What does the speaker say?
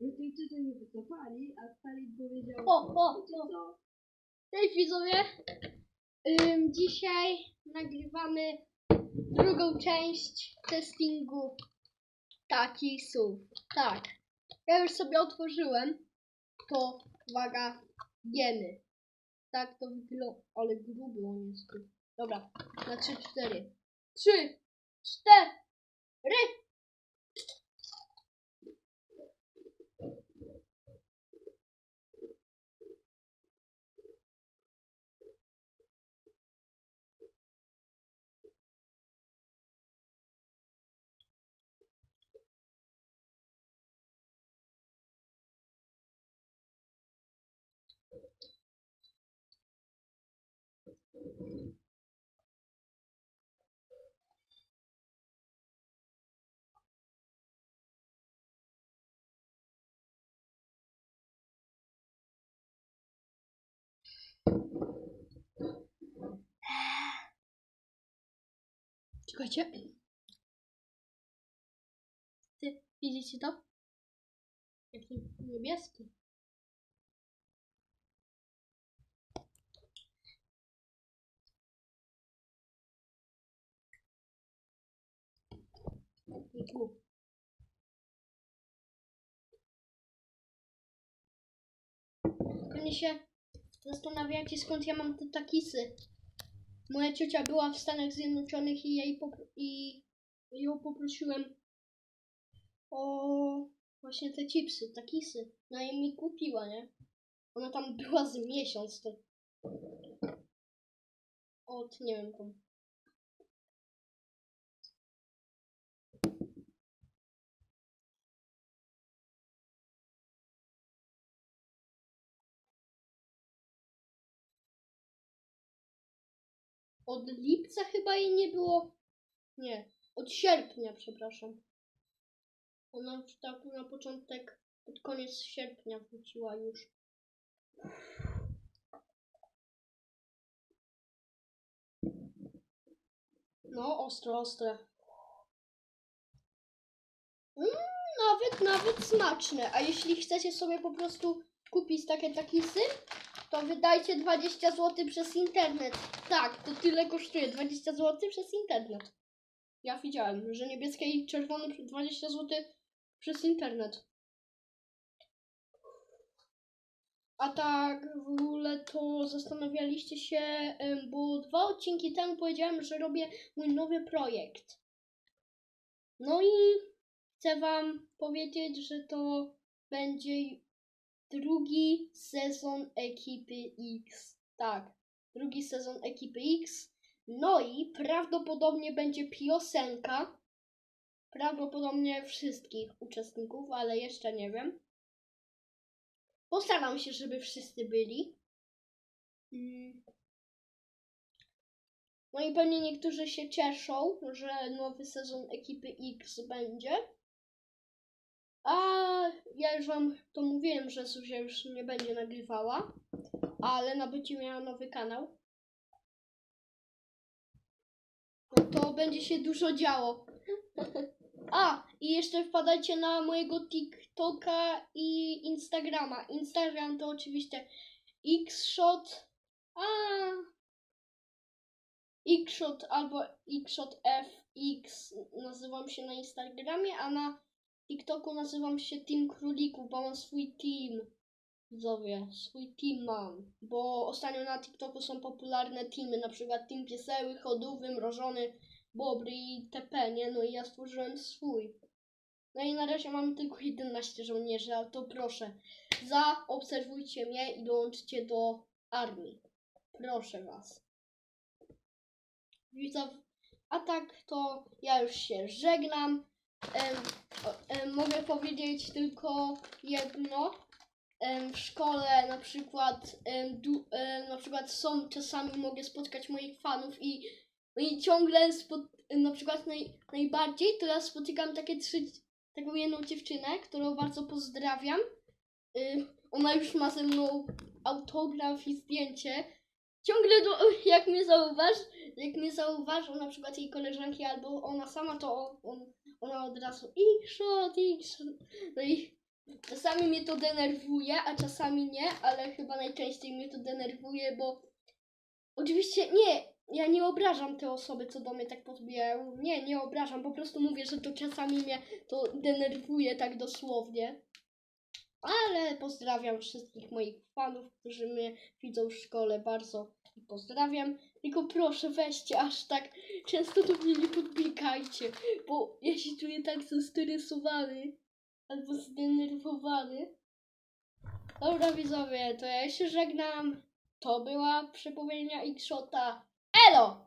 Brytyjczycy mnie wycofali, a Stalin powiedział... O, o, o. co? Cześć widzowie! Ym, dzisiaj nagrywamy drugą część testingu takich słów. Tak, ja już sobie otworzyłem. To, uwaga, jemy. Tak to wygląda, ale gruby on jest tu. Dobra, na 3, 4. 3, 4. Чекайте. Ты видите там? Это небесный. Pewnie się zastanawiacie skąd ja mam te takisy. Moja ciocia była w Stanach Zjednoczonych i, jej i ją poprosiłem o właśnie te chipsy, takisy. No i mi kupiła, nie? Ona tam była z miesiąc, to od, nie wiem, tam Od lipca chyba jej nie było. Nie, od sierpnia, przepraszam. Ona tak na początek, pod koniec sierpnia wróciła już. No, ostre, ostre. Mm, nawet, nawet smaczne. A jeśli chcecie sobie po prostu kupić takie takisy, to wydajcie 20 zł przez internet. Tak, to tyle kosztuje 20 zł przez internet. Ja widziałem, że niebieskie i czerwone 20 zł przez internet. A tak w ogóle to zastanawialiście się, bo dwa odcinki temu powiedziałem, że robię mój nowy projekt. No i chcę Wam powiedzieć, że to będzie drugi sezon ekipy X. Tak, drugi sezon ekipy X. No i prawdopodobnie będzie piosenka. Prawdopodobnie wszystkich uczestników, ale jeszcze nie wiem. Postaram się, żeby wszyscy byli. Mm. No i pewnie niektórzy się cieszą, że nowy sezon ekipy X będzie. A ja już wam to mówiłem, że Zuzia już nie będzie nagrywała, ale na będzie miała nowy kanał. No to będzie się dużo działo. A, i jeszcze wpadajcie na mojego TikToka i Instagrama. Instagram to oczywiście Xshot, a Xshot albo XshotFX nazywam się na Instagramie, a na TikToku nazywam się Team Królików, bo mam swój team. Widzowie, swój team mam. Bo ostatnio na TikToku są popularne teamy, na przykład Team Pieseły, Chodówy, Mrożony, Bobry i TP, nie? No i ja stworzyłem swój. No i na razie mam tylko 11 żołnierzy, ale to proszę, zaobserwujcie mnie i dołączcie do armii. Proszę was. Widzowie, a tak to ja już się żegnam. Mogę powiedzieć tylko jedno. W szkole na przykład, na przykład są czasami mogę spotkać moich fanów i, no i ciągle na przykład naj, najbardziej ja spotykam takie trzy, taką jedną dziewczynę, którą bardzo pozdrawiam. Ona już ma ze mną autograf i zdjęcie. Ciągle do, jak mnie zauważ, jak mnie zauważą na przykład jej koleżanki albo ona sama, to on, ona od razu ich shot, ich shot. No i czasami mnie to denerwuje, a czasami nie, ale chyba najczęściej mnie to denerwuje, bo oczywiście nie, ja nie obrażam te osoby, co do mnie tak podbijają. Nie, nie obrażam, po prostu mówię, że to czasami mnie to denerwuje tak dosłownie. Ale pozdrawiam wszystkich moich fanów, którzy mnie widzą w szkole bardzo i pozdrawiam. Tylko proszę weźcie aż tak często do mnie nie podbiegajcie, bo ja się czuję tak zestresowany albo zdenerwowany. Dobra widzowie, to ja się żegnam. To była przepowiednia Xshota. Elo!